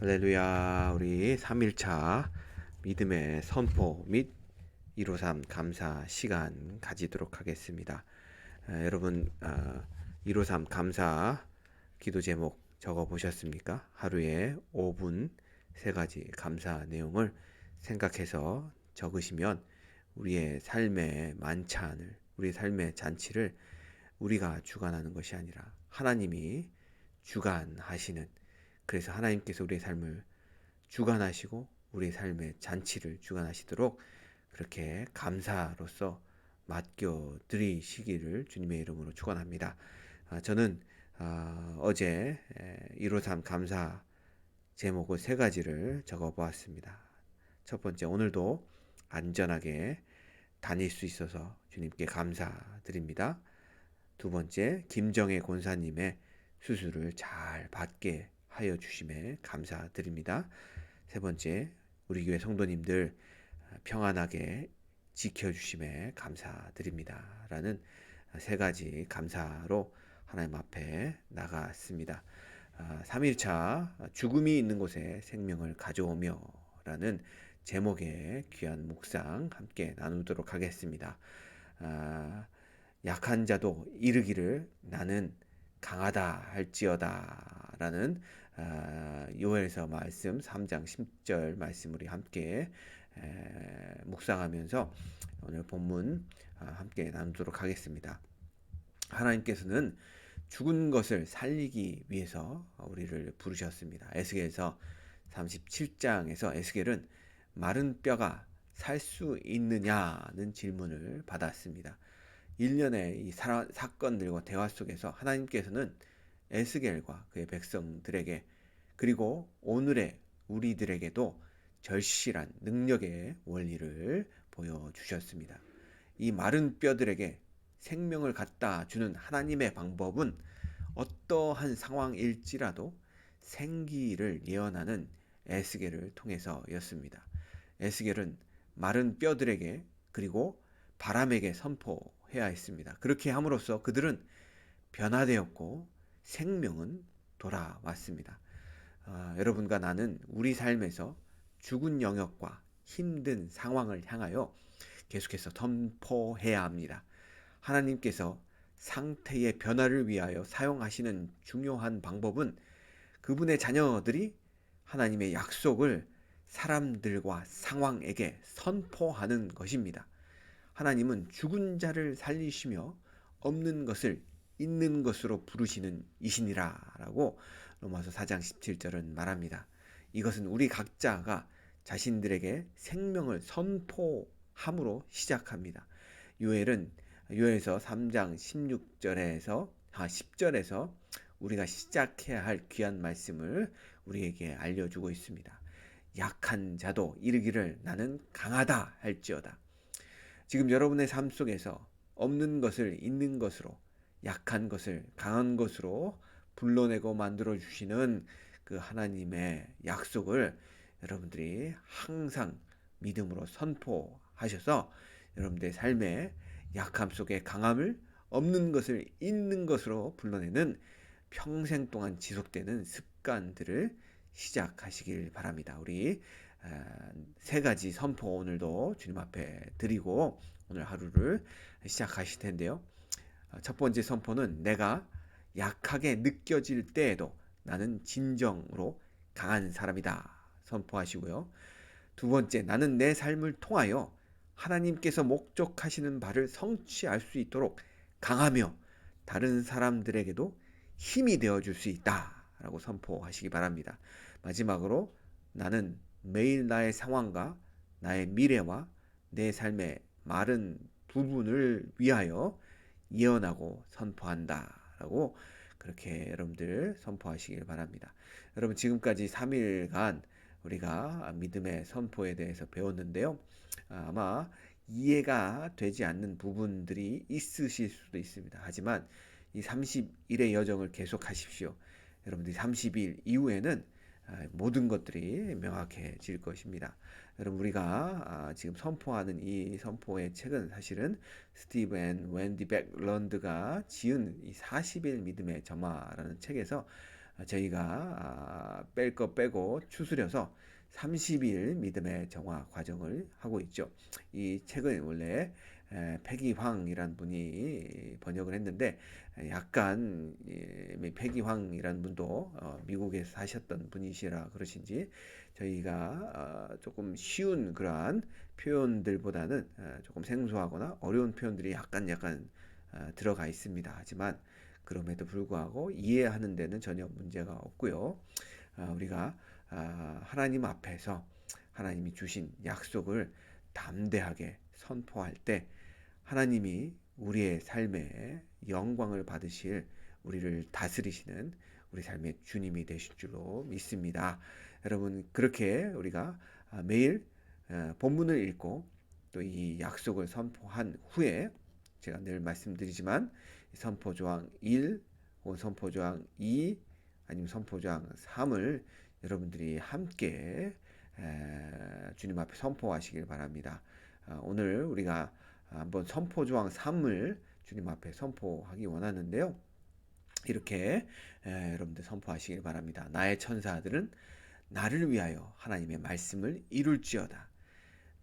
할렐루야. 우리 3일차 믿음의 선포 및 153 감사 시간 가지도록 하겠습니다. 아, 여러분 아, 153 감사 기도 제목 적어 보셨습니까? 하루에 5분 세 가지 감사 내용을 생각해서 적으시면 우리의 삶의 만찬을 우리 삶의 잔치를 우리가 주관하는 것이 아니라 하나님이 주관하시는 그래서 하나님께서 우리의 삶을 주관하시고 우리의 삶의 잔치를 주관하시도록 그렇게 감사로서 맡겨 드리시기를 주님의 이름으로 축원합니다. 아, 저는 아, 어제 153 감사 제목을 세 가지를 적어 보았습니다. 첫 번째 오늘도 안전하게 다닐 수 있어서 주님께 감사드립니다. 두 번째 김정혜 권사님의 수술을 잘 받게 하여 주심에 감사드립니다. 세 번째, 우리 교회 성도님들 평안하게 지켜주심에 감사드립니다. 라는 세 가지 감사로 하나님 앞에 나갔습니다. 3일차 아, 죽음이 있는 곳에 생명을 가져오며 라는 제목의 귀한 묵상 함께 나누도록 하겠습니다. 아, 약한 자도 이르기를 나는 강하다 할지어다 라는 아, 요엘서 말씀 3장 10절 말씀 우리 함께 묵상하면서 오늘 본문 아, 함께 나누도록 하겠습니다. 하나님께서는 죽은 것을 살리기 위해서 우리를 부르셨습니다. 에스겔서 37장에서 에스겔은 마른 뼈가 살 수 있느냐는 질문을 받았습니다. 일련의 이 사건들과 대화 속에서 하나님께서는 에스겔과 그의 백성들에게 그리고 오늘의 우리들에게도 절실한 능력의 원리를 보여주셨습니다. 이 마른 뼈들에게 생명을 갖다 주는 하나님의 방법은 어떠한 상황일지라도 생기를 예언하는 에스겔을 통해서였습니다. 에스겔은 마른 뼈들에게 그리고 바람에게 선포해야 했습니다. 그렇게 함으로써 그들은 변화되었고 생명은 돌아왔습니다. 어, 여러분과 나는 우리 삶에서 죽은 영역과 힘든 상황을 향하여 계속해서 선포해야 합니다. 하나님께서 상태의 변화를 위하여 사용하시는 중요한 방법은 그분의 자녀들이 하나님의 약속을 사람들과 상황에게 선포하는 것입니다. 하나님은 죽은 자를 살리시며 없는 것을 있는 것으로 부르시는 이신이라라고 로마서 4장 17절은 말합니다. 이것은 우리 각자가 자신들에게 생명을 선포함으로 시작합니다. 요엘은 요엘서 3장 16절에서 아 10절에서 우리가 시작해야 할 귀한 말씀을 우리에게 알려주고 있습니다. 약한 자도 이르기를 나는 강하다 할지어다. 지금 여러분의 삶 속에서 없는 것을 있는 것으로 약한 것을 강한 것으로 불러내고 만들어 주시는 그 하나님의 약속을 여러분들이 항상 믿음으로 선포하셔서 여러분들의 삶의 약함 속에 강함을 없는 것을 있는 것으로 불러내는 평생 동안 지속되는 습관들을 시작하시길 바랍니다. 우리 세 가지 선포 오늘도 주님 앞에 드리고 오늘 하루를 시작하실 텐데요. 어, 첫 번째 선포는 내가 약하게 느껴질 때에도 나는 진정으로 강한 사람이다. 선포하시고요. 두 번째, 나는 내 삶을 통하여 하나님께서 목적하시는 바를 성취할 수 있도록 강하며 다른 사람들에게도 힘이 되어 줄 수 있다. 라고 선포하시기 바랍니다. 마지막으로 나는 매일 나의 상황과 나의 미래와 내 삶의 마른 부분을 위하여 예언하고 선포한다라고 그렇게 여러분들 선포하시길 바랍니다. 여러분 지금까지 3일간 우리가 믿음의 선포에 대해서 배웠는데요. 아마 이해가 되지 않는 부분들이 있으실 수도 있습니다. 하지만 이 30일의 여정을 계속하십시오. 여러분들이 30일 이후에는 아, 모든 것들이 명확해질 것입니다. 여러분 우리가 아, 지금 선포하는 이 선포의 책은 사실은 스티브 앤 웬디 백런드가 지은 이 40일 믿음의 점화라는 책에서 저희가 아, 뺄거 빼고 추스려서 30일 믿음의 정화 과정을 하고 있죠. 이 책은 원래 에, 패기황이란 분이 번역을 했는데 에, 약간 예, 패기황이란 분도 어, 미국에서 사셨던 분이시라 그러신지 저희가 어, 조금 쉬운 그러한 표현들보다는 어, 조금 생소하거나 어려운 표현들이 약간 약간 어, 들어가 있습니다. 하지만 그럼에도 불구하고 이해하는 데는 전혀 문제가 없고요. 아, 우리가 아, 하나님 앞에서 하나님이 주신 약속을 담대하게 선포할 때 하나님이 우리의 삶에 영광을 받으실 우리를 다스리시는 우리 삶의 주님이 되실 줄로 믿습니다. 여러분 그렇게 우리가 아, 매일 어, 본문을 읽고 또 이 약속을 선포한 후에 제가 늘 말씀드리지만 선포조항 1 혹은 선포조항 2 아니면 선포조항 3을 여러분들이 함께 주님 앞에 선포하시길 바랍니다. 아, 오늘 우리가 한번 선포 조항 3을 주님 앞에 선포하기 원하는데요. 이렇게 여러분들 선포하시길 바랍니다. 나의 천사들은 나를 위하여 하나님의 말씀을 이룰지어다.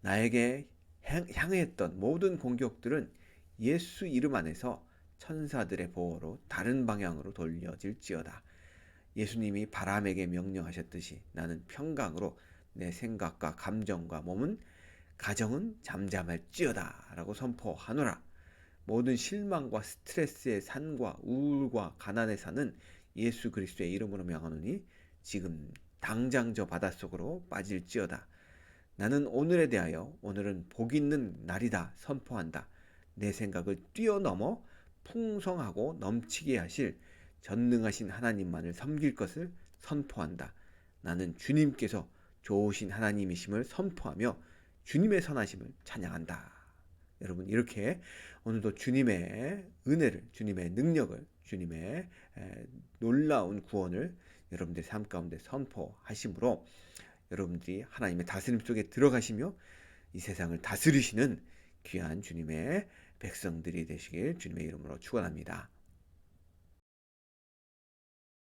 나에게 향했던 모든 공격들은 예수 이름 안에서 천사들의 보호로 다른 방향으로 돌려질지어다. 예수님이 바람에게 명령하셨듯이 나는 평강으로 내 생각과 감정과 몸은 가정은 잠잠할지어다 라고 선포하노라. 모든 실망과 스트레스의 산과 우울과 가난의 산은 예수 그리스도의 이름으로 명하노니 지금 당장 저 바닷속으로 빠질지어다. 나는 오늘에 대하여 오늘은 복 있는 날이다 선포한다. 내 생각을 뛰어넘어 풍성하고 넘치게 하실 전능하신 하나님만을 섬길 것을 선포한다. 나는 주님께서 좋으신 하나님이심을 선포하며 주님의 선하심을 찬양한다. 여러분 이렇게 오늘도 주님의 은혜를 주님의 능력을 주님의 놀라운 구원을 여러분들의 삶 가운데 선포하심으로 여러분들이 하나님의 다스림 속에 들어가시며 이 세상을 다스리시는 귀한 주님의 백성들이 되시길 주님의 이름으로 축원합니다.